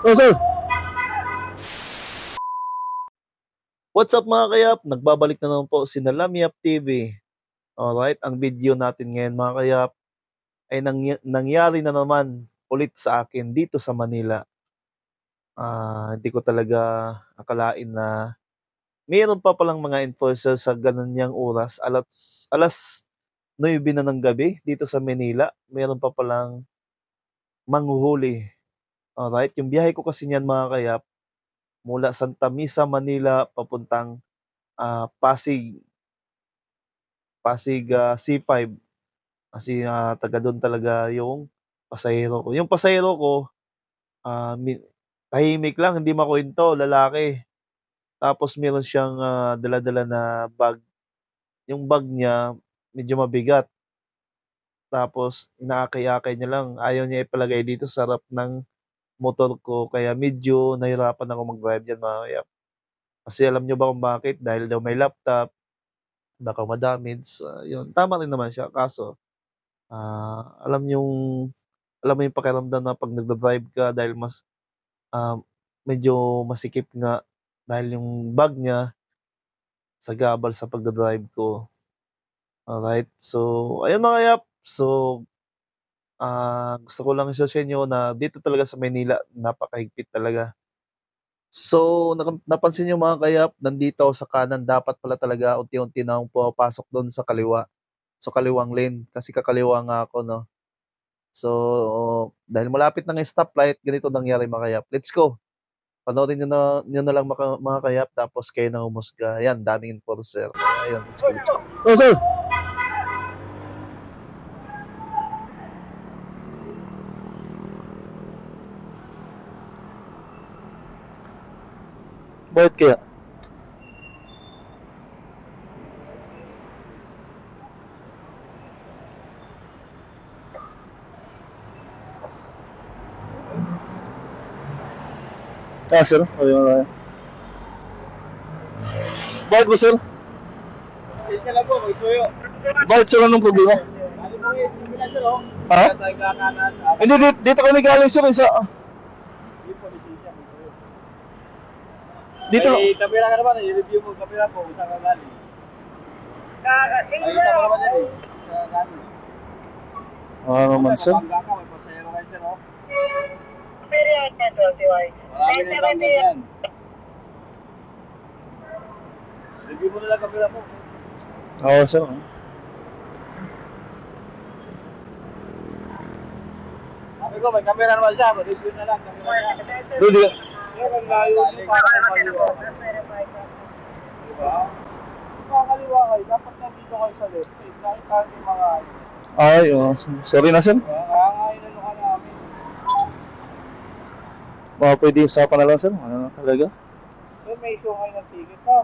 Oh, sir. What's up mga kayap? Nagbabalik na naman po si Nalamiap TV. Alright, ang video natin ngayon mga kayap ay nangya- nangyari na naman ulit sa akin dito sa Manila. Ah, hindi ko talaga akalain na mayroon pa palang mga enforcer sa ganun niyang oras. Alas, alas 9 na ng gabi dito sa Manila. Mayroon pa palang manghuhuli. Alright, yung biyahe ko kasi niyan mga kayap mula Santa Misa, Manila papuntang ah, Pasig. Pasig ah, C5. Kasi ah, taga doon talaga yung pasahero ko. Yung pasahero ko, mi- tahimik lang, hindi makwento, lalaki. Tapos meron siyang ah, dala-dala na bag. Yung bag niya, medyo mabigat. Tapos inaakay-akay niya lang. Ayaw niya ipalagay dito sa harap ng motor ko. Kaya medyo nahirapan ako mag-drive dyan mga kaya. Kasi alam niyo ba kung bakit? Dahil daw may laptop, baka madamage. Ah, yun. Tama rin naman siya. Kaso, ah, alam yung alam mo yung pakiramdam na pag nagda-drive ka dahil mas ah, medyo masikip nga dahil yung bag niya sagabal sa pagda-drive ko. Alright. So, ayun mga yap. So, ah, gusto ko lang i-share sa inyo na dito talaga sa Maynila, napakahigpit talaga. So, napansin niyo mga kayap, nandito ako sa kanan, dapat pala talaga unti-unti na akong pumapasok doon sa kaliwa. So, kaliwang lane. Kasi kakaliwa nga ako, no? So, dahil malapit na ng stoplight, ganito nangyari mga kayap. Let's go. Panoorin nyo na, nyo na lang mga, mga kayap, tapos kayo na humusga. Ayan, daming enforcer. Ayan, let's go, let's go. Oh, sir. Bakit kaya? Ah, sir? Ayun, ayun. Bakit ba, sir? Isa lang po, mag-isuyo. Bakit sir anong problema? Sir, oh? Ha? Ah, Hindi, dito, kami galing sir. Isa, hindi po, lisensya, mag-isuyo. Dito, Ay, kamera ka naman, i-review mo kamera po, kung saan ka galing. Ay, ito ka naman yan eh. Saan ka galing. ano naman sir? Mabangga ka, may pasahero kayo sir, oh. Period na 21. Marami na lang yan. Review mo na lang kamera po. Oo sir. Lang ang layo mo para kakaliwa. Diba? Kakaliwa kayo, dapat nandito kayo sa left side. Kahit tayo yung mga ay, oh, sorry na sir. Kaya nga inano ka namin. Baka pwede usapan na lang sir. Ano talaga? Sir, may issue kayo ng ticket ha.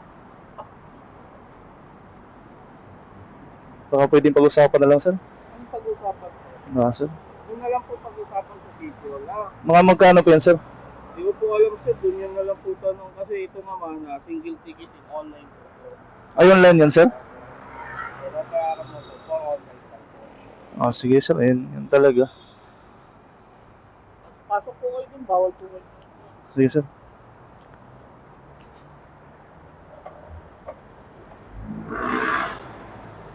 Baka pwede pag-usapan na lang sir. Anong pag-usapan sir? Ah, sir. Doon na lang po pag-usapan sa video ha. Mga magkano po yan sir? Hindi ko po alam sir, doon yan na lang po tanong. Kasi ito naman ha, single ticket in online po. Ay, online yan sir? Pero kaya mo po, online lang po. Ah, sige sir. Yan, yan talaga. Pasok po kayo dun, bawal po kayo. Sige sir.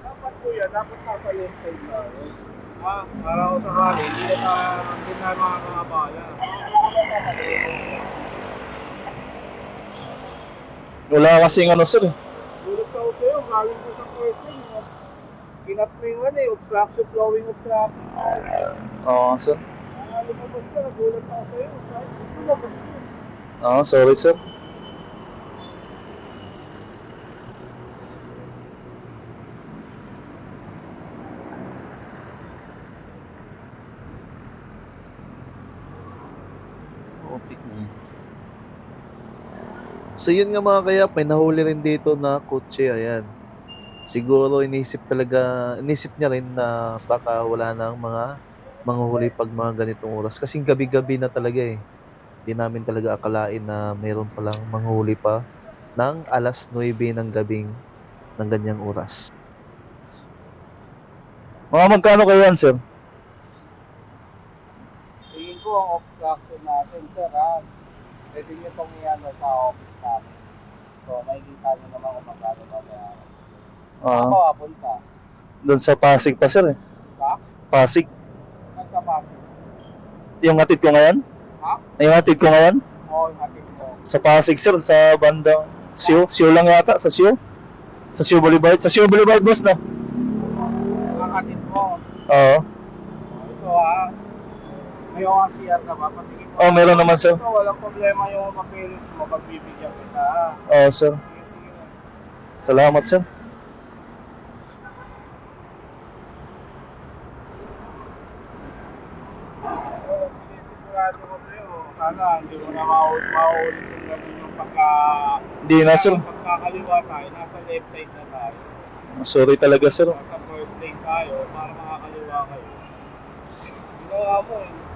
Dapat po yan, dapat nasa left side na. Ha, para ko sa rally, hindi na hindi na makakabala. Wala kasing ano sir eh. Gulat ako sa'yo, galing ko sa no? Kinap mo yung ano eh, obstruction, flowing of traffic. Oo sir. Ah, lumabas ka, nagulat ako sa'yo. Kahit lumabas ka. Ah, sorry sir. So yun nga mga kaya, may nahuli rin dito na kotse, ayan. Siguro inisip talaga, inisip niya rin na baka wala nang mga manguhuli pag mga ganitong oras. Kasi gabi-gabi na talaga eh. Hindi namin talaga akalain na mayroon palang manghuli pa ng alas 9 ng gabing ng ganyang oras. Mga magkano kayo yan sir? Tingin ko, ang obstruction natin, sir, ha? Pwede niyo pong iyan sa office namin. So, may kita niyo naman kung magkano babayaran. Ah, Ako, apunta. doon sa Pasig pa sir eh. Ha? Pasig. Saan ka pasok? Yung hatid ko ngayon? Ha? Yung hatid ko ngayon? Oo, hatid mo. Sa Pasig sir, sa bandang Sio. Sio lang yata, sa Sio. Sa Sio Boulevard. Sa Sio Boulevard boss na. Ang hatid mo. Oo. May OCR ka ba? Patingin mo. Oh, meron naman, sir. Ito, walang problema yung papilis mo. Pagbibigyan kita? Oo sir. Sige, sige. Salamat sir. Oo, sinisigurado ko sa'yo. Sana hindi mo na maulit maulit yung ganun yung pagka... Hindi na sir. Pagkakaliwa tayo, nasa left side na tayo. Sorry talaga sir. Nasa first lane tayo, para makakaliwa kayo. Ginawa mo eh.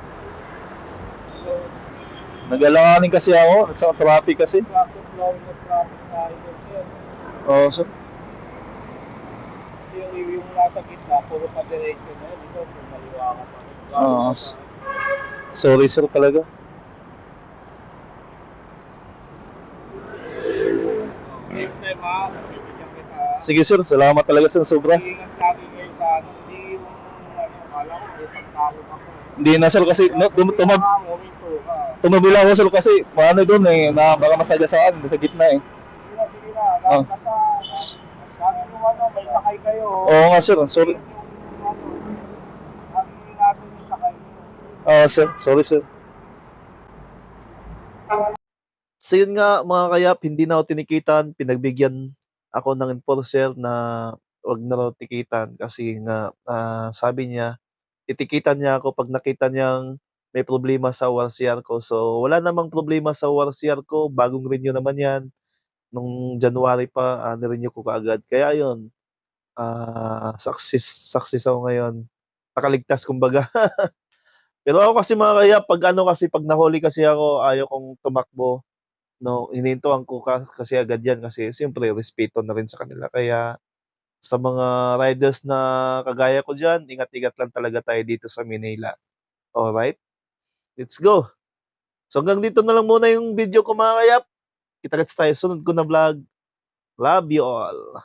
Nag-alanganin kasi ako. Sa traffic kasi. traffic law sir. Oo sir. Yung, yung nasa gitna, puro na yun. Ito, pumaliwa ka pa. rin. Oo. Sorry sir talaga. Next. Sige sir, salamat talaga sir. Sobra. Hindi yung na sir kasi no, tum Ka. tumabila ako kasi ano doon eh, na baka masagasaan sa gitna eh. Sige na, sige na. Oh. Dapat ka, lagi yung ano, kayo. Oo nga sir, sorry. Lagi natin yung sakay. Oo sir, sorry sir. So yun nga mga kayap, hindi na ako tinikitan, pinagbigyan ako ng enforcer na wag na raw tikitan kasi nga ah, sabi niya, titikitan niya ako pag nakita niyang may problema sa ORCR ko. So wala namang problema sa ORCR ko, bagong renew naman yan. Nung January pa, uh, renew ko kaagad. Kaya yun, ah success, success ako ngayon. Nakaligtas kumbaga. Pero ako kasi mga kaya, pag ano kasi, pag nahuli kasi ako, ayaw kong tumakbo no, hinintuan ko ka, kasi agad yan kasi siyempre respeto na rin sa kanila. Kaya sa mga riders na kagaya ko dyan, ingat-ingat lang talaga tayo dito sa Manila. Alright? Let's go! So hanggang dito na lang muna yung video ko mga kayap. Kita-kits tayo sunod ko na vlog. Love you all!